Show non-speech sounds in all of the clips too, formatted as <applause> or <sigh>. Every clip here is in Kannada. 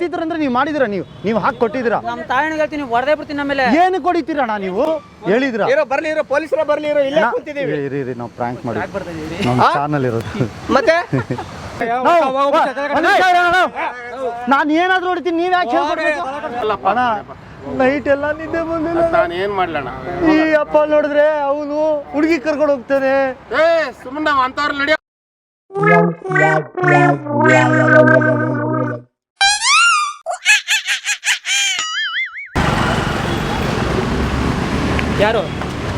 ನಗ್ತಿದ್ರಂದ್ರೆ ನೀವು ಮಾಡಿದಿರ ನೀವು? ನೀವು ಹಾಕಿ ಕೊಟ್ಟಿದ್ದೀರಾ? ನಮ್ಮ ತಾಯಿ ಹೇಳ್ತೀನಿ ಹೊಡೆದೇ ಬಿಡ್ತೀನಿ ನಮ್ಮೇಲೆ. ಏನು ಕೊಡಿತೀರಣ್ಣ ನೀವು? ಹೇಳಿದ್ರ ಇರೋ ಬರ್ಲಿ ಇರೋ ಪೊಲೀಸರ ಬರ್ಲಿ ಇರೋ ಇಲ್ಲೇ ಕೂತಿದೀವಿ ಇರಿ ಇರಿ ನಾವು ಪ್ರಾಂಕ್ ಮಾಡಿ. ನಮ್ಮ ಚಾನಲ್ ಇರೋದು. ಮತ್ತೆ? <laughs> ನಾನು ಏನಾದ್ರೂ ಹೊಡಿತೀನಿ ನೀವ್ ಯಾಕೆ ಹೇಳ್ಕೊಡ್ಬೇಕು? ಅಣ್ಣ ನೈಟ್ ಎಲ್ಲ ನಿದ್ದೆ ಬಂದಿಲ್ಲ. ನಾನು ಏನ್ ಮಾಡ್ಲಣ್ಣ ಈ ಅಪ್ಪ ನೋಡಿದ್ರೆ ಅವನು ಹುಡುಗಿ ಕರ್ಕೊಂಡು ಹೋಗ್ತಾನೆ. ಏ ಸುಮ್ಮನೆ ನಾವು ಅಂತವ್ರ ನಡಿಯೋ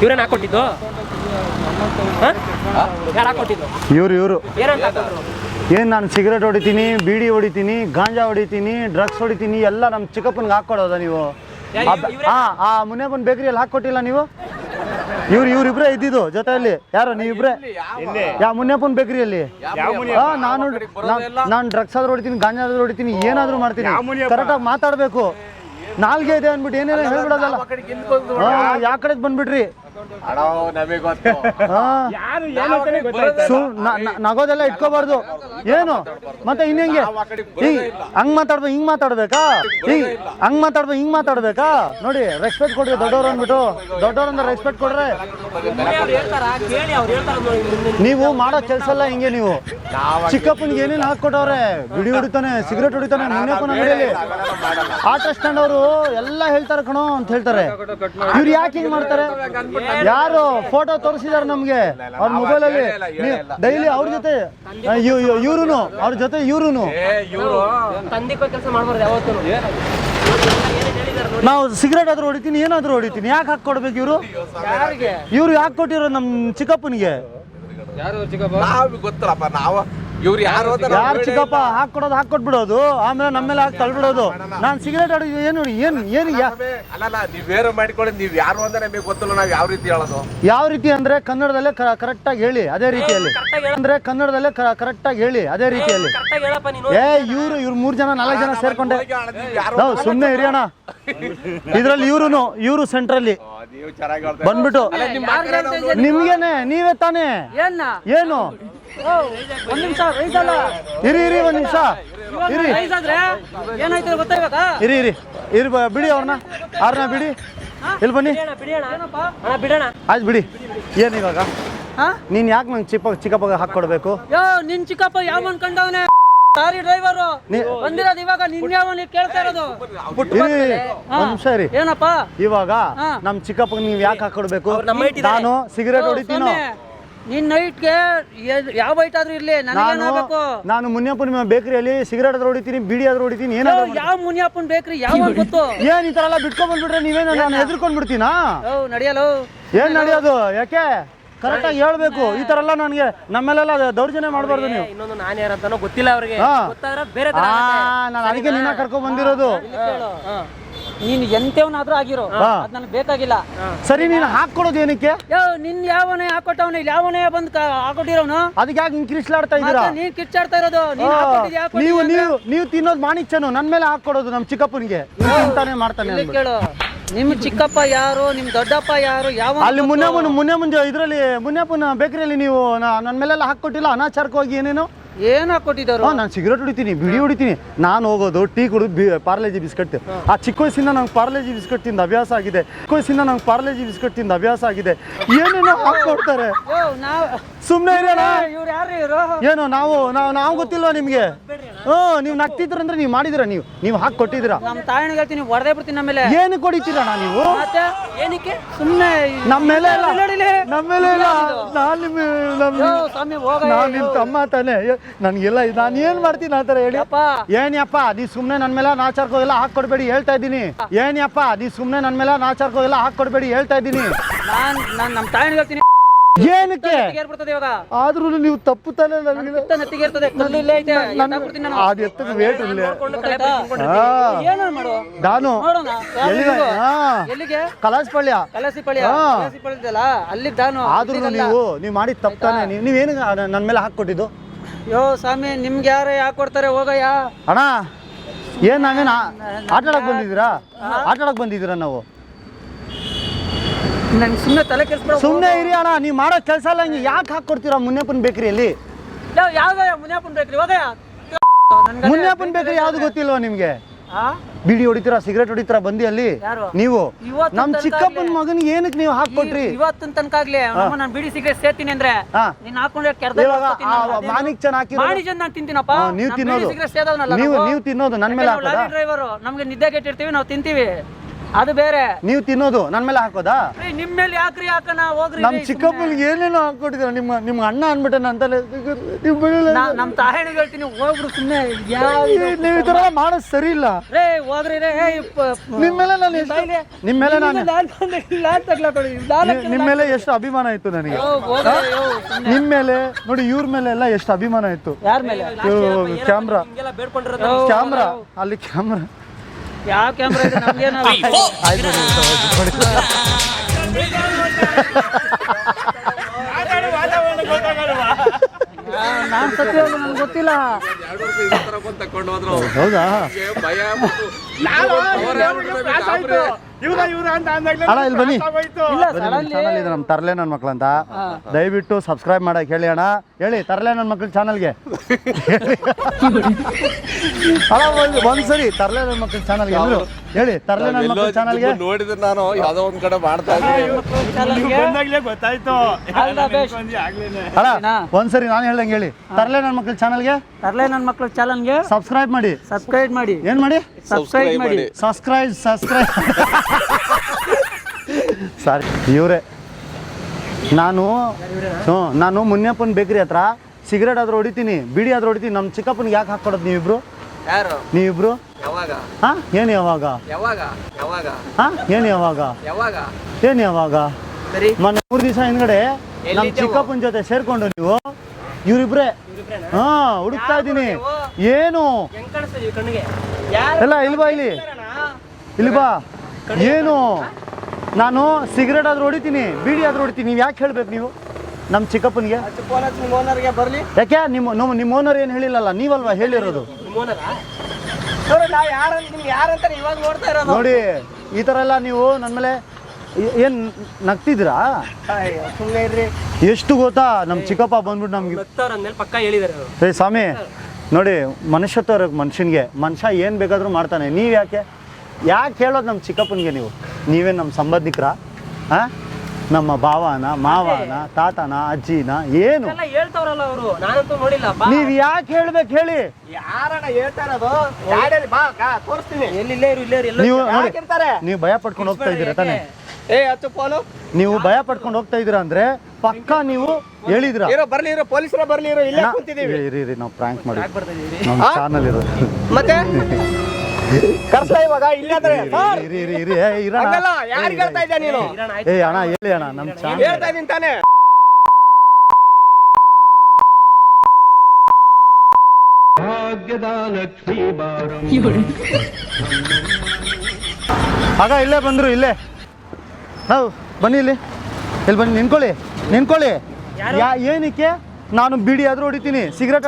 ಇವ್ರೇನ್ ಹಾಕೊಟ್ಟಿದ್ದು? ಯಾರು ಹಾಕೊಟ್ಟಿದ್ದು? ಇವ್ರು ಇವರು. ಏನಂತ? ಏನ್ ನಾನು ಸಿಗರೇಟ್ ಹೊಡಿತೀನಿ ಬೀಡಿ ಹೊಡಿತೀನಿ ಗಾಂಜಾ ಹೊಡಿತೀನಿ ಡ್ರಗ್ಸ್ ಹೊಡಿತೀನಿ ಎಲ್ಲ ನಮ್ಮ ಚಿಕ್ಕಪ್ಪನ್ಗೆ ಹಾಕೊಡೋದ ನೀವು. ಹಾಂ ಆ ಆ ಬೇಕರಿಯಲ್ಲಿ ಹಾಕೊಟ್ಟಿಲ್ಲ ನೀವು? ಇವ್ರು ಇವ್ರಿಬ್ರೇ ಇದ್ದಿದ್ದು ಜೊತೆಯಲ್ಲಿ. ಯಾರು ನೀವಿಬ್ರೇ ಯಾವ ಮುನಿಯಪ್ಪನ ಬೇಕರಿಯಲ್ಲಿ ಅಲ್ಲಿ? ನಾನು ನಾನು ಡ್ರಗ್ಸ್ ಆದ್ರೂ ಹೊಡಿತೀನಿ ಗಾಂಜಾ ಆದ್ರೂ ಹೊಡಿತೀನಿ ಏನಾದ್ರೂ ಮಾಡ್ತೀನಿ. ಕರೆಕ್ಟಾಗಿ ಮಾತಾಡ್ಬೇಕು. ನಾಲ್ಗೆ ಇದೆ ಅಂದ್ಬಿಟ್ಟು ಏನೇನೋ ಹೇಳ್ಬಿಡೋದಲ್ಲ. ಹಾ ಯಾವ ಕಡೆ ಬಂದ್ಬಿಟ್ರಿ? ನಮಗೆ ಗೊತ್ತು. <laughs> ಹಾ. ಸು ನ- ನ- ನಗೋದೆಲ್ಲ ಇಟ್ಕೋಬಾರ್ದು. ಏನು? ಮತ್ತೆ ಇನ್ನೆಂಗೆ? ಹಿಂಗ್ ಹಂಗ್ ಮಾತಾಡ್ಬೇಕು? ಹಿಂಗ್ ಮಾತಾಡ್ಬೇಕಾ ಹಿಂಗ್ ಹಂಗ್ ಮಾತಾಡ್ಬೇಕು ಹಿಂಗ್ ಮಾತಾಡ್ಬೇಕಾ? ನೋಡಿ ರೆಸ್ಪೆಕ್ಟ್ ಕೊಡ್ರಿ ದೊಡ್ಡವ್ರು ಅಂದ್ಬಿಟ್ಟು. ದೊಡ್ಡವ್ರಂದ್ರೆ ರೆಸ್ಪೆಕ್ಟ್ ಕೊಡ್ರೆ. ಅವ್ರು ಹೇಳ್ತಾರ ಕೇಳಿ ಅವ್ರು ಹೇಳ್ತಾರ ನೋಡಿ ಮುಂದೆ ನೀವು ಮಾಡೋ ಕೆಲಸ ಎಲ್ಲ ಹಿಂಗೆ ನೀವು. ಚಿಕ್ಕಪ್ಪನಿಗೆ ಏನೇನು ಹಾಕೊಟ್ಟವ್ರೆ ಬಿಡಿ ಹೊಡಿತಾನೆ ಸಿಗರೇಟ್ ಹೊಡಿತಾನೆ ಕೊನೆ ಅಂಗಡಿಯಲ್ಲಿ. ಆಟೋ ಸ್ಟ್ಯಾಂಡ್ ಅವರು ಎಲ್ಲ ಹೇಳ್ತಾರೆ ಕಣೋ ಅಂತ ಹೇಳ್ತಾರೆ. ಇವ್ರು ಯಾಕೆ ಹಿಂಗ್ ಮಾಡ್ತಾರೆ? ಯಾರು ಫೋಟೋ ತೋರಿಸಿದಾರೆ ನಮ್ಗೆ? ಅವ್ರ ಮೊಬೈಲ್ ಅಲ್ಲಿ ಡೈಲಿ ಅವ್ರ ಜೊತೆ ಇವ್ರು ಅವ್ರ ಜೊತೆ ಇವ್ರು. ನಾವು ಸಿಗರೇಟ್ ಆದ್ರೂ ಹೊಡಿತೀನಿ ಏನಾದ್ರೂ ಹೊಡಿತೀನಿ. ಯಾಕೆ ಹಾಕೊಡ್ಬೇಕು ಇವರು? ಯಾರಿಗೆ? ಇವ್ರು ಯಾಕೆ ಕೊಟ್ಟಿರೋ ನಮ್ ಚಿಕ್ಕಪ್ಪನಿಗೆ? ನಾವು ಗೊತ್ತಲ್ಲಪ್ಪ ನಾವು ಇವ್ರು ಯಾರು ಯಾರು ಚಿಕ್ಕಪ್ಪ ಹಾಕೊಡೋದು ಹಾಕೊಟ್ಬಿಡೋದು ಆಮೇಲೆ ನಮ್ಮ ಮೇಲೆ ಹಾಕಿ ತಳ್ಬಿಡೋದು. ನಾನು ಸಿಗರೇಟ್ ಹೊಡಿ ಏನು ನೋಡಿ ಏನು ಏನು ಅಲ್ಲಲ್ಲ ನೀವ್ ಬೇರೆ ಮಾಡ್ಕೊಳ್ಳಿ ನೀವು ಯಾರು ಅಂತ ನಮಗೆ ಗೊತ್ತಿಲ್ಲ ನಾವು ಯಾವ ರೀತಿ ಹೇಳೋದು? ಯಾವ ರೀತಿ ಅಂದ್ರೆ ಕನ್ನಡದಲ್ಲೇ ಕರೆಕ್ಟಾಗಿ ಹೇಳಿ ಅದೇ ರೀತಿಯಲ್ಲಿ. ಅಂದ್ರೆ ಕನ್ನಡದಲ್ಲೇ ಕರೆಕ್ಟಾಗಿ ಹೇಳಿ ಅದೇ ರೀತಿಯಲ್ಲಿ. ಕರೆಕ್ಟಾಗಿ ಹೇಳಪ್ಪ ನೀನು ಏ ಇವ್ರು ಇವ್ರು ಮೂರ್ ಜನ ನಾಲ್ಕು ಜನ ಸೇರ್ಕೊಂಡೆ. ನೀವ್ ಸುಮ್ಮನೆ ಹಿರಿಯೋಣ ಇದ್ರಲ್ಲಿ ಇವ್ರು ಇವರು ಸೆಂಟ್ರಲ್ಲಿ ಬಂದ್ಬಿಟ್ಟು ನಿಮ್ಗೇನೆ ನೀವೇ ತಾನೇ. ಏನು? ಓ, ಒಂದ್ ನಿಮಿಷ ರೈಸಲ್ಲ ಇರಿ ಇರಿ ಒಂದ್ ನಿಮಿಷ. ಇರಿ. ರೈಸ್ ಆದ್ರೆ ಏನಾಯ್ತು ಇರಿ ಇರಿ. ಇರಿ ಬಿಡಿ ಅವ್ರನ್ನ. ಅವ್ರನ್ನ ಬಿಡಿ. ಇಲ್ಲಿ ಬನ್ನಿ? ಬಿಡೋಣ ಆಯ್ತು ಬಿಡಿ. ಏನು ಇವಾಗ? ಹಾ? ನೀನ್ ಯಾಕೆ ನಂಗೆ ಚಿಕ್ಕ ಚಿಕ್ಕಪ್ಪ ಹಾಕೊಡ್ಬೇಕು ಯೋ ನಿನ್ ಚಿಕ್ಕಪ್ಪ ಯಾವ ಅನ್ಕೊಂಡವನೆ? ಸಾರಿ ಡ್ರೈವರು ನೀ- ಬಂದಿರೋದು ಇವಾಗ ನಿನ್ನೆ ಯಾವ ಕೇಳ್ತಾ ಇರೋದು. ಸರಿ ಏನಪ್ಪ? ಇವಾಗ. ನಮ್ ಚಿಕ್ಕಪ್ಪಗೆ ನೀವ್ ಯಾಕೆ ಹಾಕೊಡ್ಬೇಕು ನಾನು ಸಿಗರೇಟ್ ಹೊಡಿತೀನೋ? ಸ್ವಾಮಿ, ನಿನ್ ನೈಟ್ಗೆ ಯಾವ ಬೈಟ್ ಆದ್ರೂ ಇರ್ಲಿ ನಾನು ನನಗೇನಾಗಬೇಕು ನಾನು ಮುನಿಯಪ್ಪ ನಿಮ್ಮ ಬೇಕರಿಯಲ್ಲಿ ಸಿಗರೇಟ್ ಆದ್ರೂ ಹೊಡಿತೀನಿ ಬೀಡಿ ಆದ್ರೂ ಹೊಡಿತೀನಿ ಏನಾದ್ರು. ಯಾವ ಮುನಿಯಪ್ಪನ ಬೇಕ್ರಿ? ಯಾವ ಗೊತ್ತು? ಏನ್ ಈ ತರ ಎಲ್ಲ ಬಿಟ್ಕೊಂಡ್ ಬಂದ್ಬಿಟ್ರೆ ನೀವೇನ ನಾನು ಹೆದರ್ಕೊಂಡ್ ಬಿಡ್ತೀನಾ ಓ ನಡೆಯಲು ಏನ್ ನಡೆಯೋದು? ಯಾಕೆ? ಕರೆಕ್ಟಾಗಿ ಹೇಳ್ಬೇಕು. ಈ ತರ ಎಲ್ಲ ನನಗೆ ನಮ್ಮೆಲ್ಲ ದೌರ್ಜನ್ಯ ಮಾಡಬಾರ್ದು ನೀವು. ಇನ್ನೊಂದು ನಾನು ಯಾರಂತಾನೋ ಗೊತ್ತಿಲ್ಲ ಅವ್ರಿಗೆ. ಗೊತ್ತಾದ್ರೆ ಬೇರೆ ತರ ಆಗುತ್ತೆ. ನಾನು ಅದಕ್ಕೆ ನಿನ್ನ ಕರ್ಕೊಂಡ್ ಬಂದಿರೋದು. ನೀನ್ ಎಂತವನಾದ್ರೂ ಆಗಿರೋ ಹಾ. ಅದ್ ನನಗೆ ಬೇಕಾಗಿಲ್ಲ. ಸರಿ ನೀನು ಹಾಕೊಡೋದು ಏನಕ್ಕೆ? ನಿನ್ ಯಾವನೇ ಹಾಕೊಟ್ಟವನ ಇಲ್ಲಿ ಯಾವನೇ ಬಂದ್ ಕ- ಹಾಕೊಟ್ಟಿರೋನು? ಅದಕ್ಕೆ ಯಾಕೆ ಹಿಂಗ್ ಕಿರಿಸ್ಲಾಡ್ತಾ ಇದ್ದೀರಾ ಮತ್ತೆ ನೀನ್ ಕಿಚ್ಚಾಡ್ತಾ ಇರೋದು ನೀನ್ ಆ, ಹಾಕೊಟ್ಟಿದ್ ಯಾಕ್ ನೀವು ಕೊಟ್ಟಿದ್ಯ ನೀವು ನೀವು ತಿನ್ನೋದು ಮಾಣಿಕ್ಯನು ನನ್ ಮೇಲೆ ಹಾಕೊಡೋದು ನಮ್ ಚಿಕ್ಕಪ್ಪನಿಗೆ. ಇವ್ನು ತಿಂತಾನೆ ಮಾಡ್ತಾನೆ ಇಲ್ಲಿ ಅಂದ್ಬಿಟ್ಟು. ಕೇಳು ನಿಮ್ ಚಿಕ್ಕಪ್ಪ ಯಾರು ನಿಮ್ ದೊಡ್ಡಪ್ಪ ಯಾರು ಯಾವ ಅಲ್ಲಿ ಮುನ್ನೆ ಮುನ್ನ ಮುನ್ನೆ ಮುಂದೆ ಇದರಲ್ಲಿ ಮುನ್ನೆಪ್ಪನ ಬೇಕರಿಯಲ್ಲಿ ನೀವು ನನ್ ಮೇಲೆಲ್ಲ ಹಾಕೊಟ್ಟಿಲ್ಲ ಅನಾಚಾರಕವಾಗಿ ಏನೇನು? ಏನ್ ಕೊಟ್ಟಿದ್ದಾರೆ? ನಾನು ಸಿಗರೇಟ್ ಹೊಡಿತೀನಿ ಬಿಡಿ ಹೊಡಿತೀನಿ. ನಾನು ಹೋಗೋದು ಟೀ ಕುಡಿದು ಬಿ ಪಾರ್ಲೇಜಿ ಬಿಸ್ಕಟ್ ಆ ಚಿಕ್ಕ ವಯಸ್ಸಿಂದ ನಂಗೆ ಪಾರ್ಲೇಜಿ ಬಿಸ್ಕಟ್ ತಿಂದ ಅಭ್ಯಾಸ ಆಗಿದೆ. ಚಿಕ್ಕ ವಯಸ್ಸಿಂದ ನಂಗೆ ಪಾರ್ಲೇಜಿ ಬಿಸ್ಕಟ್ ತಿಂದ ಅಭ್ಯಾಸ ಆಗಿದೆ. ಏನೇನೋ ಹಾಕೊಡ್ತಾರೆ ಸುಮ್ಮನೆ ಇರೋಣ. ಏನೋ ನಾವು ನಾವು ನಾವು ಗೊತ್ತಿಲ್ವಾ ನಿಮಗೆ? ಹ್ಞೂ ನೀವು ನಗ್ತಿದ್ರಂದ್ರೆ ನೀವು ಮಾಡಿದಿರ ನೀವು? ನೀವು ಹಾಕಿ ಕೊಟ್ಟಿದ್ದೀರಾ? ನಮ್ಮ ತಾಯಿನ ಹೇಳ್ತೀನಿ ಹೊಡೆದೇ ಬಿಡ್ತೀನಿ ನಮ್ಮೇಲೆ. ಏನು ಕೊಡಿತೀರಣ್ಣ ನೀವು? ಏನಕ್ಕೆ? ಸುಮ್ಮನೆ ನಮ್ಮ ಮೇಲೆ ಇಲ್ಲ ನೋಡಿಲಿ ನಮ್ಮ ಮೇಲೆ ಇಲ್ಲ ನಾನು ನಿಮ್ಮ ನಮ್ಮ ನಾನು ನಿಮ್ಮ ತಮ್ಮ ತಾನೆ. ನನಗೆಲ್ಲ ನಾನು ಏನು ಮಾಡ್ತೀನಿ ಆ ಥರ ಹೇಳಿ. ಯಪ್ಪ. ಏನ್ಯಪ್ಪ ನೀ ಸುಮ್ಮನೆ ನನ್ನ ಮೇಲೆ ನಾಚಾರ್ಕೋಗೆಲ್ಲ ಹಾಕೊಡ್ಬೇಡಿ ಹೇಳ್ತಾ ಇದ್ದೀನಿ. ಏನ್ಯಪ್ಪ ನೀ ಸುಮ್ಮನೆ ನನ್ನ ಮೇಲೆ ನಾಚಾರ್ಕೋಗೆಲ್ಲ ಹಾಕೊಡ್ಬೇಡಿ ಹೇಳ್ತಾ ಇದ್ದೀನಿ. ನಾನು ನಾನ್ ನಮ್ ತಾಯಿ ಹೇಳ್ತೀನಿ. ಏನಕ್ಕೆ? ಆದ್ರೂ ನೀವು ತಪ್ಪು ತಾನೆ ನನಗೆ ಅದು ವೇಟ್ ಇಲ್ಲ ನಾನು ಎಲ್ಲಿಗೆ? ಕಲಾಸ್ಪಳ್ಯ ಕಲಸಿಪಳ್ಳಿ. ಅಲ್ಲಿ ಆದ್ರೂ ನೀವು ನೀವು ಮಾಡಿದ ತಪ್ಪಾನೆ ನೀವು ನೀವೇನು ನನ್ನ ಮೇಲೆ ಹಾಕೊಟ್ಟಿದ್ದು ಯೋ ಸ್ವಾಮಿ ನಿಮ್ಗೆ ಯಾರು ಯಾಕೆ ಕೊಡ್ತಾರೆ ಹೋಗಯ್ಯ? ಅಣ್ಣ ಏನ್ ನಾವೇನ ಆಟ ಆಡಕ್ ಬಂದಿದ್ದೀರಾ? ಆಟ ಆಡಕ್ ಬಂದಿದ್ದೀರಾ ನಾವು? ನಂಗೆ ಸುಮ್ಮನೆ ತಲೆ ಕೆಡಿಸ್ಬೇಡ ಸುಮ್ಮನೆ ಇರಿ ಅಣ್ಣ ನೀವು ಮಾಡೋ ಕೆಲಸ ಎಲ್ಲ ಹಿಂಗೆ. ಯಾಕೆ ಹಾಕ್ಕೊಡ್ತೀರಾ ಮುನ್ನೆಪ್ಪನ ಬೇಕರಿಯಲ್ಲಿ ಯಾವ್ದಯ್ಯ ಮುನಿಯಪ್ಪನ್ ಬೇಕ್ರಿ? ನನ್ಗೆ ಮುನ್ನೆಪ್ಪನ ಬೇಕರಿ ಯಾವ್ದು ಗೊತ್ತಿಲ್ವಾ ನಿಮ್ಗೆ? ಬಿಡಿ ಹೊಡಿತೀರಾ ಸಿಗರೇಟ್ ಹೊಡಿತೀರಾ ಬಂದಿ ಅಲ್ಲಿ? ನೀವು? ನಮ್ ಚಿಕ್ಕಪ್ಪನ. ಮಗನಿಗೆ ಏನಕ್ಕೆ ನೀವು ಹಾಕೊಟ್ರಿ ಇವತ್ತಿನ ತನಕ ಆಗ್ಲಿ. ನಾನು ಬಿಡಿ ಸಿಗರೇಟ್ ಸೇರ್ತೀನಿ ಅಂದ್ರೆ. ನೀನ್ ಹಾಕೊಂಡ್ರೆ ಕೆರ್ದ ಆ ಮಾಣಿಕ್ ಚೆನ್ನ ಹಾಕಿರೋ ನಾನು ತಿಂತೀನಪ್ಪ. ನೀವು ತಿನ್ನೋದು. ಸಿಗರೇಟ್ ಸೇದವನಲ್ಲ ನೀವು ನೀವು. ತಿನ್ನೋದು ನನ್ನ ಮೇಲೆ ಡ್ರೈವರು. ನಮ್ಗೆ ನಿದ್ದೆ ಕೆಟ್ಟಿರ್ತೀವಿ ನಾವು ತಿಂತೀವಿ. ಅದು ಬೇರೆ. ನೀವು ತಿನ್ನೋದು ನನ್ನ ಮೇಲೆ ಹಾಕೋದಾ? ಏ, ನಿಮ್ ಮೇಲೆ ಯಾಕ್ರಿ ಹಾಕೋಣ? ಹೋಗ್ರಿ ನಮ್ ರೀ, ಸುಮ್ನೆ. ಚಿಕ್ಕಪ್ಪನಿಗೆ ಏನೇನೋ ಹಾಕೊಟ್ಟಿದ್ರ ನಿಮ್ಮ ನಿಮ್ಮ ಅಣ್ಣ ಅನ್ಬಿಟ್ಟೆ ಅಂತಲೇ ನೀವು ಬೆಳಿಲ್ಲ ನಾ- ನಮ್ ತಾಯಿ ಹೇಳ್ತೀನಿ ಹೋಗ್ರು ಸುಮ್ಮನೆ ಯಾವ ನೀವು ಈ ತರ ಮಾಡೋದು ಸರಿ ಇಲ್ಲ. ರೇ ಹೋಗ್ರಿ ರೇ ನಿಮ್ಮ ಮೇಲೆ ನಾನು ನಿಮ್ ನಿಮ್ಮ ಮೇಲೆ ನಾನು ನಿಮ್ಮ ಮೇಲೆ ಎಷ್ಟು ಅಭಿಮಾನ ಇತ್ತು ನನಗೆ. ನಿಮ್ಮ ಮೇಲೆ ನೋಡಿ ಇವ್ರ ಮೇಲೆ ಎಲ್ಲ ಎಷ್ಟು ಅಭಿಮಾನ ಇತ್ತು ಯಾರ್ ಮೇಲೆ? ಕ್ಯಾಮ್ರಾ. ಹಿಂಗೆಲ್ಲ ಬೇಡ್ಕೊಂಡಿರೋದು ಯೋ, ಕ್ಯಾಮ್ರಾ. ಅಲ್ಲಿ ಕ್ಯಾಮ್ರಾ. ಯಾವ ಕ್ಯಾಮ್ರಾ ಇದೆ? ನಮ್ಗೇನ ನಾನು ಸತ್ಯ ನನ್ಗೆ ಗೊತ್ತಿಲ್ಲ. ಹೌದಾ? ಅಣ್ಣ ಇಲ್ಲಿ ಬನ್ನಿ. ಚಾನಲ್ ಇದೆ ನಮ್ಮ ತರಲೆ ನನ್ನ ಮಕ್ಳು ಅಂತ. ದಯವಿಟ್ಟು ಸಬ್ಸ್ಕ್ರೈಬ್ ಮಾಡಕ್ ಹೇಳಿ ಅಣ್ಣ. ಹೇಳಿ ತರಲೆ ನನ್ನ ಮಕ್ಳ ಚಾನಲ್ಗೆ <laughs> ಅಣ್ಣ ಒಂದ್ ಒಂದ್ಸರಿ ತರಲೆ ನನ್ನ ಮಕ್ಳ ಚಾನಲ್ಗೆ ಎಲ್ಲರೂ ಹೇಳಿ ತರಲೆ ನನ್ನ ಎಲ್ಲೋ ಚಾನಲ್ಗೆ. ನೋಡಿದ್ರೆ ನಾನು ಯಾವ್ದೋ ಒಂದ್ ಕಡೆ ಮಾಡ್ತಾ ಇದ್ದೀನಿ. ಗೊತ್ತಾಯ್ತು. ಅಲ್ಲ ಒಂದ್ಸರಿ ನಾನು ಹೇಳ್ದಂಗೆ ಹೇಳಿ. ತರಲೆ ನನ್ನ ಮಕ್ಳ ಚಾನಲ್ಗೆ? ತರಲೆ ನನ್ನ ಮಕ್ಳು ಚಾನಲ್ಗೆ? ಸಬ್ಸ್ಕ್ರೈಬ್ ಮಾಡಿ. ಸಬ್ಸ್ಕ್ರೈಬ್ ಮಾಡಿ. ಏನ್ ಮಾಡಿ? ಸಬ್ಸ್ಕ್ರೈಬ್ ಮಾಡಿ. ಸಬ್ಸ್ಕ್ರೈಬ್ ಸಬ್ಸ್ಕ್ರೈಬ್ ಸಾರಿ ಇವರೇ ನಾನು ಹ್ಞೂ ನಾನು ಮುನ್ಯಪ್ಪನ ಬೇಕ್ರಿ ಹತ್ರ ಸಿಗರೇಟ್ ಆದ್ರೂ ಹೊಡಿತೀನಿ ಬಿಡಿ ಆದ್ರೂ ಹೊಡಿತೀನಿ ನಮ್ಮ ಚಿಕ್ಕಪ್ಪನಿಗೆ ಯಾಕೆ ಹಾಕ್ಕೊಡೋದು ನೀವಿಬ್ರು? ಯಾರು? ನೀವಿಬ್ರು? ಯಾವಾಗ? ಹಾಂ? ಏನು ಯಾವಾಗ? ಯಾವಾಗ? ಯಾವಾಗ? ಹಾಂ? ಏನು ಯಾವಾಗ? ಯಾವಾಗ? ಏನು ಯಾವಾಗ? ಸರಿ. ಮೊನ್ನೆ ಮೂರು ದಿವಸ ಹಿಂದ್ಗಡೆ ನಮ್ಮ ಚಿಕ್ಕಪ್ಪನ ಜೊತೆ ಸೇರ್ಕೊಂಡು ನೀವು. ಇವ್ರಿಬ್ರೆ. ಹಾ ಹುಡುಕ್ತಾ ಇದ್ದೀನಿ. ಏನು? ಎಲ್ಲ ಇಲ್ವಾ ಇಲ್ಲಿ ಇಲ್ಲಿ ಬಾ ಏನು? ನಾನು ಸಿಗರೇಟ್ ಆದ್ರೂ ಹೊಡಿತೀನಿ ಬೀಡಿ ಆದ್ರೂ ಹೊಡಿತೀನಿ. ನೀವು ಯಾಕೆ ಹೇಳ್ಬೇಕು ನೀವು? ನಮ್ಮ ಚಿಕ್ಕಪ್ಪನಿಗೆ? ಓನರ್ಗೆ ಬರ್ಲಿ. ಯಾಕೆ? ನಿಮ್ಮ ನಮ್ಮ ನಿಮ್ಮ ಓನರ್ ಏನು ಹೇಳಿಲ್ಲಲ್ಲ ನೀವಲ್ವಾ ಹೇಳಿರೋದು? ನೋಡಿ ಈ ಥರ ಎಲ್ಲ ನೀವು ನನ್ನ ಮೇಲೆ ಏನು ನಗ್ತಿದ್ದೀರಾ? ಎಷ್ಟು ಗೊತ್ತಾ? ನಮ್ಮ ಚಿಕ್ಕಪ್ಪ ಬಂದ್ಬಿಟ್ಟು ನಮ್ಗೆ ಪಕ್ಕ ಹೇಳಿದಾರೆ ಅವರು. ಏ ಸ್ವಾಮಿ ನೋಡಿ ಮನುಷ್ಯತ್ವ ಮನುಷ್ಯನಿಗೆ ಮನುಷ್ಯ ಏನು ಬೇಕಾದರೂ ಮಾಡ್ತಾನೆ. ನೀವು ಯಾಕೆ ಯಾಕೆ ಹೇಳೋದು ನಮ್ಮ ಚಿಕ್ಕಪ್ಪನಿಗೆ ನೀವು? ನೀವೇನು ನಮ್ಮ ಸಂಬಂಧಿಕರ? ಹಾಂ ನಮ್ಮ ಭಾವನ ಮಾವನ ತಾತನ ಅಜ್ಜಿನ ಏನು? ಎಲ್ಲ ಹೇಳ್ತಾವ್ರಲ್ಲ ಅವರು. ನಾನಂತೂ ನೋಡಿಲ್ಲ. ಬಾ. ನೀವು ಯಾಕೆ ಹೇಳ್ಬೇಕು ಹೇಳಿ? ಯಾರಣ್ಣ ಹೇಳ್ತಾ ಇರೋದು ಗಾಡಿಯಲ್ಲಿ ಬಾ ತೋರಿಸ್ತೀನಿ. ಎಲ್ಲಿ ಇಲ್ಲೇ ಇರು ಇಲ್ಲೇ ಇರು. ಎಲ್ಲೋ ನೀವು ನೋಡಿ ಯಾಕಿರ್ತಾರೆ ನೀವು ಭಯ ಪಡ್ಕೊಂಡು ಹೋಗ್ತಾ ಇದ್ದೀರಾ ತಾನೆ? ಏ ಹತ್ತು ಫೋನು. ನೀವು ಭಯ ಪಡ್ಕೊಂಡು ಹೋಗ್ತಾ ಇದ್ದೀರಾ ಅಂದ್ರೆ ಪಕ್ಕ ನೀವು ಹೇಳಿದ್ರ ಇರೋ ಬರ್ಲಿ ಇರೋ ಪೊಲೀಸರ ಬರ್ಲಿ ಇರೋ ಇಲ್ಲೇ ಕೂತಿದೀವಿ ಇರಿ ಇರಿ ನಾವು ಪ್ರಾಂಕ್ ಮಾಡಿ ನಮ್ಮ ಚಾನಲ್ ಇರೋದು. ಮತ್ತೆ? <laughs> ಕರ್ಸ್ತಾ ಇವಾಗ? ಇಲ್ಲಾಂದ್ರೆ ಸರ್, ಇರಿ ಇರಿ ಇರಿ. ಏ, ಇರೋಣ ಹಂಗಲ್ಲ ಯಾರಿಗೆ ಹೇಳ್ತಾ ಇದ್ಯಾ ನೀನು? ಏ ಅಣ್ಣ ಹೇಳಿ ಅಣ್ಣ ನಮ್ಮ ಚಾನಲ್. ಹೇಳ್ತಾ ಇದೀನಿ ತಾನೇ? ಆಗ ಇಲ್ಲೇ ಬಂದ್ರು ಇಲ್ಲೇ. ಹೌ ಬನ್ನಿ ಇಲ್ಲಿ. ಇಲ್ಲಿ ಬನ್ನಿ ನಿನ್ಕೊಳ್ಳಿ ನಿನ್ಕೊಳ್ಳಿ ಯಾ ಏನಕ್ಕೆ? ನಾನು ಬಿಡಿ ಆದ್ರೂ ಹೊಡಿತೀನಿ. ಸಿಗರೇಟ್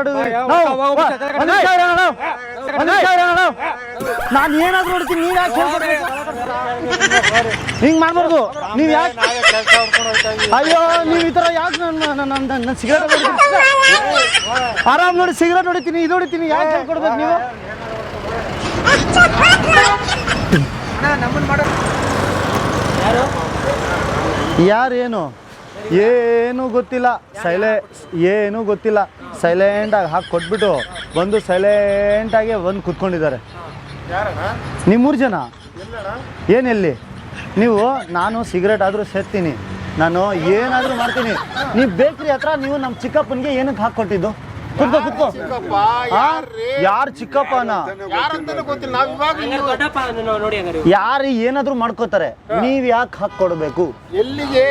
ನಾನು ಏನಾದ್ರು ನೋಡ್ತೀನಿ ನೀವ್ ಯಾಕೆ? ಹಿಂಗ್ ಮಾಡ್ಬಾರ್ದು. ನೀವ್ ಯಾಕೆ ಅಯ್ಯೋ ನೀವ್ ಈ ತರ ಯಾಕೆ ನನ್ನ ಸಿಗರೇಟ್ ಆರಾಮ್ ನೋಡಿ ಸಿಗರೇಟ್ ಹೊಡಿತೀನಿ ಇದು ಹೊಡಿತೀನಿ ಯಾಕೆ ಹೇಳ್ಕೊಡ್ಬೇಕು ನೀವು? ಯಾರೇನು? ಏನು ಗೊತ್ತಿಲ್ಲ. ಸೈಲೆ ಏನು ಗೊತ್ತಿಲ್ಲ. ಸೈಲೆಂಟಾಗಿ ಹಾಕಿ ಕೊಟ್ಬಿಟ್ಟು ಬಂದು ಸೈಲೆಂಟಾಗಿ ಬಂದು ಕುತ್ಕೊಂಡಿದ್ದಾರೆ. ನಿಮ್ಮೂರು ಜನ? ಏನೆಲ್ಲಿ ನೀವು, ನಾನು ಸಿಗರೇಟ್ ಆದರೂ ಸೇರ್ತೀನಿ ನಾನು ಏನಾದರೂ ಮಾಡ್ತೀನಿ. ನೀವು ಬೇಕ್ರಿ ಹತ್ರ, ನೀವು ನಮ್ಮ ಚಿಕ್ಕಪ್ಪನಿಗೆ ಏನಕ್ಕೆ ಹಾಕ್ಕೊಟ್ಟಿದ್ದು? ಕುತ್ಕೋ ಕುತ್ಕೋ. ಯಾರು ಚಿಕ್ಕಪ್ಪನ? ಯಾರು ಏನಾದರೂ ಮಾಡ್ಕೋತಾರೆ ನೀವು ಯಾಕೆ ಹಾಕ್ಕೊಡ್ಬೇಕು ಎಲ್ಲಿಗೆ?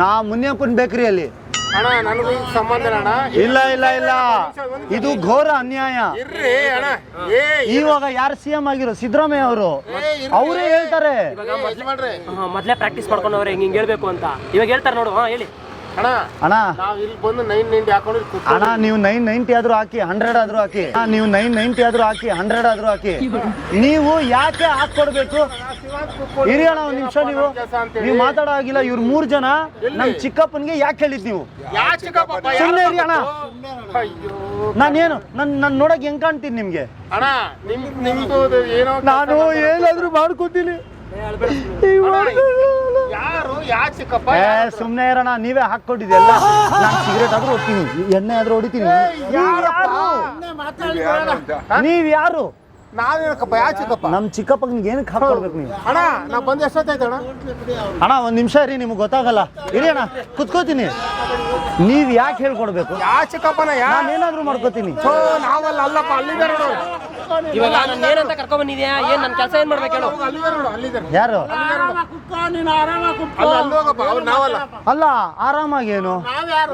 ನಾ ಮುನಿಯಪ್ಪನ ಬೇಕ್ರಿಯಲ್ಲಿ ನನಗೂ ಸಂಬಂಧ ಇಲ್ಲ ಅಣ್ಣ. ಇಲ್ಲ ಇಲ್ಲ ಇಲ್ಲ ಇದು ಘೋರ ಅನ್ಯಾಯ. ಇರ್ರಿ ಅಣ್ಣ. ಏ ಇವಾಗ ಯಾರು ಸಿ ಎಂ ಆಗಿರೋ? ಸಿದ್ದರಾಮಯ್ಯ ಅವರು. ಅವರೇ ಹೇಳ್ತಾರೆ. ಮೊದ್ಲೇ ಪ್ರಾಕ್ಟೀಸ್ ಮಾಡ್ಕೊಂಡವ್ರೆ ಹಿಂಗ್ ಹಿಂಗ್ ಹೇಳ್ಬೇಕು ಅಂತ. ಇವಾಗ ಹೇಳ್ತಾರೆ ನೋಡು ಹೇಳಿ. ಅಣ್ಣ ಅಣ್ಣ. ನಾವ್ ನೈನ್ ನೈಂಟಿ ಆದ್ರೂ ಹಾಕಿ ಹಂಡ್ರೆಡ್ ಆದ್ರೂ ಹಾಕಿ. ನೀವು ನೈನ್ ನೈಂಟಿ ಆದ್ರೂ ಹಾಕಿ ಹಂಡ್ರೆಡ್ ಆದ್ರೂ ಹಾಕಿ. ನೀವು ಯಾಕೆ ಹಾಕೊಡ್ಬೇಕು ಇರಿ ಅಣ್ಣ ಒಂದ್ ನಿಮಿಷ ನೀವು. ನೀವು ಮಾತಾಡೋ ಆಗಿಲ್ಲ ಇವ್ರು ಮೂರ್ ಜನ ನಮ್ ಚಿಕ್ಕಪ್ಪನ್ಗೆ ಯಾಕೆ ಹೇಳಿದ್ ನೀವು? ಯಾಕೆ ಇರಿ ಅಣ್ಣ. ನಾನೇನು ನನ್ ನನ್ ನೋಡಕ್ ಹೆಂಗ್ ಕಾಣ್ತೀನಿ ನಿಮ್ಗೆ? ಅಣ್ಣ ನಿಮ್ ಏನೋ ನಾನು ಏನಾದ್ರೂ ಮಾಡ್ಕೋತೀನಿ. ಯಾರು ಯಾ ಚಿಕ್ಕಪ್ಪ ಏ ಸುಮ್ನೆ ಇರೋಣ ನೀವೇ ಹಾಕೊಟ್ಟಿದ್ದೆಲ್ಲ ನಾನು ಸಿಗರೇಟ್ ಆದ್ರೂ ಹೊಡ್ತೀನಿ. ಎಣ್ಣೆ ಆದ್ರೂ ಹೊಡಿತೀನಿ. ನೀವ್ ಯಾರು? ನಾವೇನಕ್ಕಪ್ಪ? ಯಾ ಚಿಕ್ಕಪ್ಪ? ನಮ್ ಚಿಕ್ಕಪ್ಪನಿಗೆ ಏನಕ್ಕೆ ಹಾಕೊಡ್ಬೇಕು ನೀವು? ಅಣ್ಣ ನಾ ಬಂದು ಎಷ್ಟೊತ್ತಾಯ್ತು ಅಣ್ಣ? ಅಣ್ಣ ಒಂದ್ ನಿಮಿಷ ರೀ ನಿಮ್ಗೆ ಗೊತ್ತಾಗಲ್ಲ. ಇರಿ ಅಣ್ಣ ಕುತ್ಕೋತೀನಿ. ನೀವ್ ಯಾಕೆ ಹೇಳ್ಕೊಡ್ಬೇಕು? ಯಾ ಚಿಕ್ಕಪ್ಪನ ಯಾ? ನಾನು ಏನಾದ್ರೂ ಮಾಡ್ಕೋತೀನಿ. ಓ ನಾವಲ್ಲ ಅಲ್ಲಪ್ಪ ಅಲ್ಲಿದ್ದಾರೆ ನೋಡು. ಇವಾಗ ನನ್ನ ಏನಂತ ಕರ್ಕೊಂಡ್ ಬಂದಿದ್ಯಾ? ಏನ್ ನನ್ನ ಕೆಲಸ ಏನ್ ಮಾಡ್ಬೇಕು ಹೇಳು. ಅಲ್ಲಿದ್ದಾರೆ ನೋಡು ಅಲ್ಲಿದ್ದಾರೆ ಯಾರು? ಅಲ್ಲಿ ಅಲ್ಲಿ ಹೋಗಪ್ಪ ಅವ್ರು ನಾವಲ್ಲ. ಅಲ್ಲ ಆರಾಮಾಗೇನು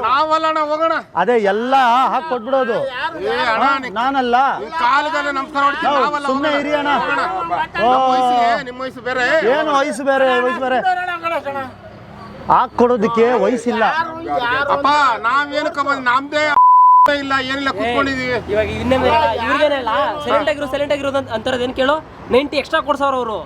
ನಾವಲ್ಲ ಅಣ್ಣ ಹೋಗೋಣ. ಅದೇ ಎಲ್ಲ ಹಾಕಿ ಕೊಟ್ಬಿಡೋದು. ಏ ಅಣ್ಣ ನೀ ನಾನಲ್ಲ. ಕಾಲದಲ್ಲಿ ನಮಸ್ಕಾರ ನಾವು ಇರಿ ಅಣ್ಣ. ಓ. ನಿಮ್ಮ ವಯಸ್ಸು ಬೇರೆ. ಏನು ವಯಸ್ಸು ಬೇರೆ ವಯಸ್ಸು ಬೇರೆ? ಹಾಕ್ ಕೊಡೋದಕ್ಕೆ ವಯಸ್ಸಿಲ್ಲ. ಅಪ್ಪ ನಾವೇನು ಬಂದ್ ನಮ್ದೇ ಇಲ್ಲ ಏನಿಲ್ಲ ಕುತ್ಕೊಂಡಿದೀವಿ. ಇವಾಗ ಇನ್ನೇನು ಇವ್ರಿಗೇನಲ್ಲ ಸೈಲೆಂಟ್ ಆಗಿರೋ ಸೈಲೆಂಟ್ ಆಗಿರೋದು ಅಂತ ಅಂತಾರದು ಏನ್ ಕೇಳು? ನೈಂಟಿ ಎಕ್ಸ್ಟ್ರಾ ಕೊಡ್ಸವ್ರ ಅವರು.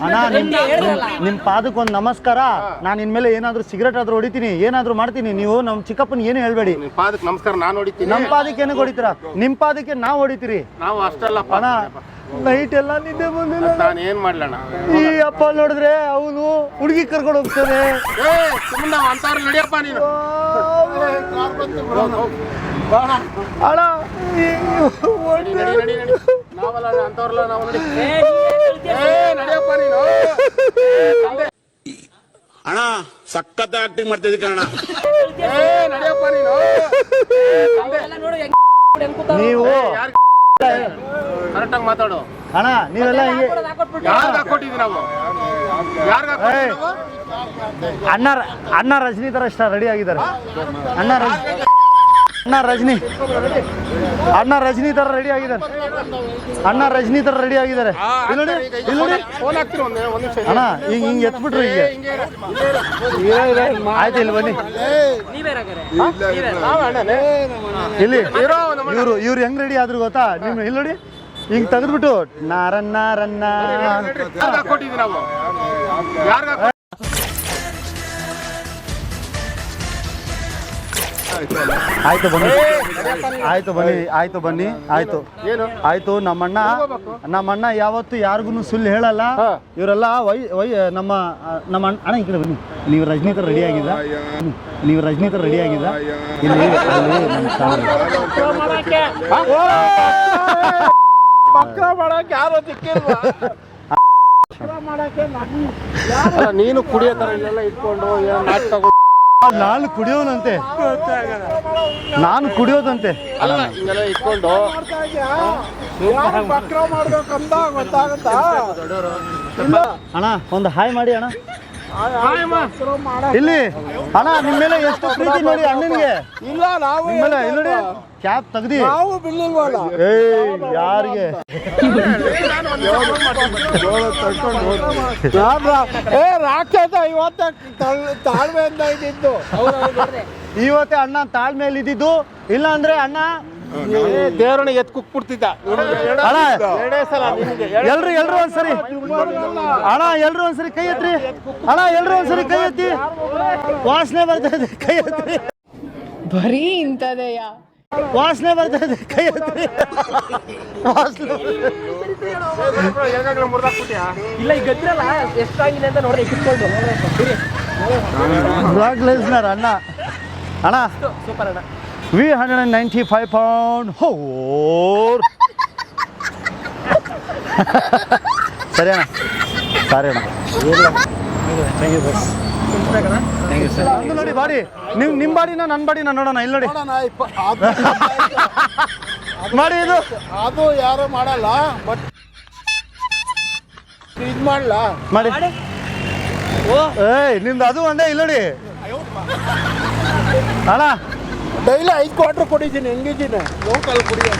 ಅಣ್ಣ ನಿಮ್. ನಿಮ್- ನಿಮ್ ಪಾದಕ್ಕೆ ಒಂದು ನಮಸ್ಕಾರ. ನಾನು ಇನ್ಮೇಲೆ ಏನಾದ್ರೂ ಸಿಗರೇಟ್ ಆದ್ರೂ ಹೊಡಿತೀನಿ ಏನಾದ್ರೂ ಮಾಡ್ತೀನಿ. ನೀವು ನಮ್ ಚಿಕ್ಕಪ್ಪನ ಏನು ಹೇಳ್ಬೇಡಿ. ನಿಮ್ ಪಾದಕ್ಕೆ ನಮಸ್ಕಾರ ನಾನು ಹೊಡಿತೀನಿ. ನಮ್ ಪಾದಕ್ಕೆ ಏನಕ್ಕೆ ಹೊಡಿತೀರಾ? ನಿಮ್ ಪಾದಕ್ಕೆ ನಾವ್ ಹೊಡಿತೀರಿ. ನಾವು ಅಷ್ಟಲ್ಲ ಅಣ್ಣ ನೈಟ್ ಎಲ್ಲ ನಿದ್ದೆ ಬಂದಿಲ್ಲ. ನಾನು ಏನ್ ಮಾಡ್ಲಣ್ಣ? ಈ ಅಪ್ಪ ನೋಡಿದ್ರೆ ಅವನು ಹುಡುಗಿ ಕರ್ಕೊಂಡು ಹೋಗ್ತಾನೆ. ಏ ಸುಮ್ಮನೆ ನಾವು ಅಂತಾರ ನಡಿಯಪ್ಪ ನೀನು. ಅಣ್ಣ ಈ ನಡಿ, ನಡಿ, ನಡಿ, ನಡಿ. ನಾವಲ್ಲ ಅಣ್ಣ, ನಾವು ನಡಿ. ಏ ನಡಿಯಪ್ಪ ನೀನು. ಅಣ್ಣ ಸಖತ್ ಆಕ್ಟಿಂಗ್ ಮಾಡ್ತಿದ್ದೆ ಕಣ ಏ ನಡಿಯಪ್ಪ ನೀನು. ನೋಡಿ ಹೆಂಗ್ ಹೆಂಗ್ ಕೂತಾವ್ರು. ಕರೆಕ್ಟಾಗಿ ಮಾತಾಡು. ಅಣ್ಣ ನೀವೆಲ್ಲ ಹಿಂಗೆ. ಯಾರ್ಗ್ ಹಾಕೊಟ್ಟಿದ್ವಿ ನಾವು? ಯಾರ್ಗ್ ಅಣ್ಣ ಅಣ್ಣ ರಜನಿ ತರ ಇಷ್ಟ ರೆಡಿ ಆಗಿದ್ದಾರೆ. ಅಣ್ಣ ರಜ ಅಣ್ಣ ರಜನಿ. ಅಣ್ಣ ರಜನಿ ತರ ರೆಡಿ ಆಗಿದ್ದಾರೆ. ಅಣ್ಣ ರಜನಿ ತರ ರೆಡಿ ಆಗಿದ್ದಾರೆ. ಇಲ್ಲಿ ನೋಡಿ ಫೋನ್ ಹಾಕ್ತೀರಿ ಒಂದು ಒಂದು ನಿಮಿಷ. ಅಣ್ಣ ಹಿಂಗ್ ಹಿಂಗ್. ಎತ್ಬಿಟ್ರು. ಆಯ್ತು ಇಲ್ಲಿ ಬನ್ನಿ. ಇಲ್ಲಿ ಇವ್ರು ಇವ್ರು ಹೆಂಗ್ ರೆಡಿ ಆದ್ರು ಗೊತ್ತಾ? ನಿಮ್ ಇಲ್ಲಿ ನೋಡಿ ಹಿಂಗ್ ತೆಗೆದ್ಬಿಟ್ಟು ನಾರನ್ನ ರನ್ನ ಆಯ್ತು ಬನ್ನಿ. ಆಯ್ತು ಬನ್ನಿ ಆಯ್ತು ಬನ್ನಿ ಆಯ್ತು. ಏನು? ಆಯ್ತು ನಮ್ಮಣ್ಣ ನಮ್ಮಣ್ಣ ಯಾವತ್ತು ಯಾರಿಗೂ ಸುಳ್ಳು ಹೇಳಲ್ಲ. ಇವರೆಲ್ಲ ವೈ ವೈ ನಮ್ಮ ನಮ್ಮ ಅಣ್ಣ ಅಣ್ಣ ಈ ಕಡೆ ಬನ್ನಿ. ನೀವು ರಜನಿ ತರ ರೆಡಿ ಆಗಿದ್ದ? ನೀವು ರಜನಿ ತರ ರೆಡಿ ಆಗಿದ್ದ? ಇಲ್ಲಿ ನೀನು ಕುಡಿಯೋ ತರ ಇಲ್ಲೆಲ್ಲ ಇಟ್ಕೊಂಡು ನಾಟಕ ನಾನು ಕುಡಿಯೋದಂತೆ ನಾನು ಕುಡಿಯೋದಂತೆ. ಅಲ್ಲ ಹಿಂಗೆಲ್ಲ ಇಟ್ಕೊಂಡು. ಅಣ್ಣ ಒಂದು ಹಾಯ್ ಮಾಡಿ ಅಣ್ಣ. ಇಲ್ಲಿ ಅಣ್ಣ ನಿಮ್ಮ ಮೇಲೆ ಎಷ್ಟು ಪ್ರೀತಿ ನೋಡಿ ಅಣ್ಣನಿಗೆ. ಇಲ್ಲ ನಾವು ನಿಮ್ಮ ಮೇಲೆ ಇಲ್ಲಿ ನೋಡಿ ಕ್ಯಾಪ್ ತೆಗ್ದಿ. ಏ ಯಾರಿಗೆ? ಏ ರಾಕ್ಷಸ ಇವತ್ತ ತಾಳ್ಮೆಯಿಂದ ಇದ್ದಿದ್ದು. ಇವತ್ತೇ ಅಣ್ಣ ತಾಳ್ಮೇಲೆ ಇದ್ದಿದ್ದು ಇಲ್ಲ ಅಂದ್ರೆ ಅಣ್ಣ ದೇವರನ್ನ ಎತ್ ಕುಕ್ಬಿಡ್ತಿದ್ದ. ಅಣ್ಣ ಎಲ್ರು ಎಲ್ರು ಒಂದ್ಸರಿ. ಅಣ್ಣ ಎಲ್ರು ಒಂದ್ಸರಿ ಕೈ ಎತ್ರಿ ಅಣ್ಣ ಎಲ್ರು ಒಂದ್ಸರಿ ಕೈ ಎತ್ತಿ. ವಾಸನೆ ಬರ್ತಾ ಇದೆ ಕೈ ಎತ್ತಿ. ಬರೀ ಇಂಥದೆಯ? ವಾಸನೆ ಬರ್ತಾ ಇದೆ ಕೈ ಎತ್ತಿ. ವಾಸನೆ ಇಲ್ಲ ಈಗ ಗದ್ರಲ್ಲ ಎಷ್ಟಾಗಿದೆ ಅಂತ ನೋಡ್ರಿ ಕಿತ್ಕೊಂಡು ಬ್ಲಾಗ್ ಲೆಸ್ನರ್ ಅಣ್ಣ. ಅಣ್ಣ. ಸೂಪರ್ ಅಣ್ಣ. V hundred and ninety five pound ಹೋರ್ ಸರಿ ಅಣ್ಣ ಸರಿ ಅಣ್ಣ ನಂದು ನೋಡಿ ಬಾಡಿ ನಿಮ್ ನಿಮ್ ಬಾಡಿನ ನನ್ನ ಬಾಡಿನ ನೋಡೋಣ ಇಲ್ಲಿ ನೋಡಿ. <laughs> ಮಾಡಿ ಇದು ಅದು ಯಾರು ಮಾಡಲ್ಲ ಬಟ್ ಇದ್ ಮಾಡಲ್ಲ ಮಾಡಿ. ಏಯ್ ನಿಮ್ದು ಅದು ಒಂದೇ ಇಲ್ಲಿ ನೋಡಿ. ಅಣ್ಣ ಡೈಲಿ ಐದು ಕ್ವಾರ್ಟರ್ ಕೊಡಿದ್ದೀನಿ ಹೆಂಗಿದ್ದೀನಿ? ಲೋಕಲ್ ಕುಡಿಯೋ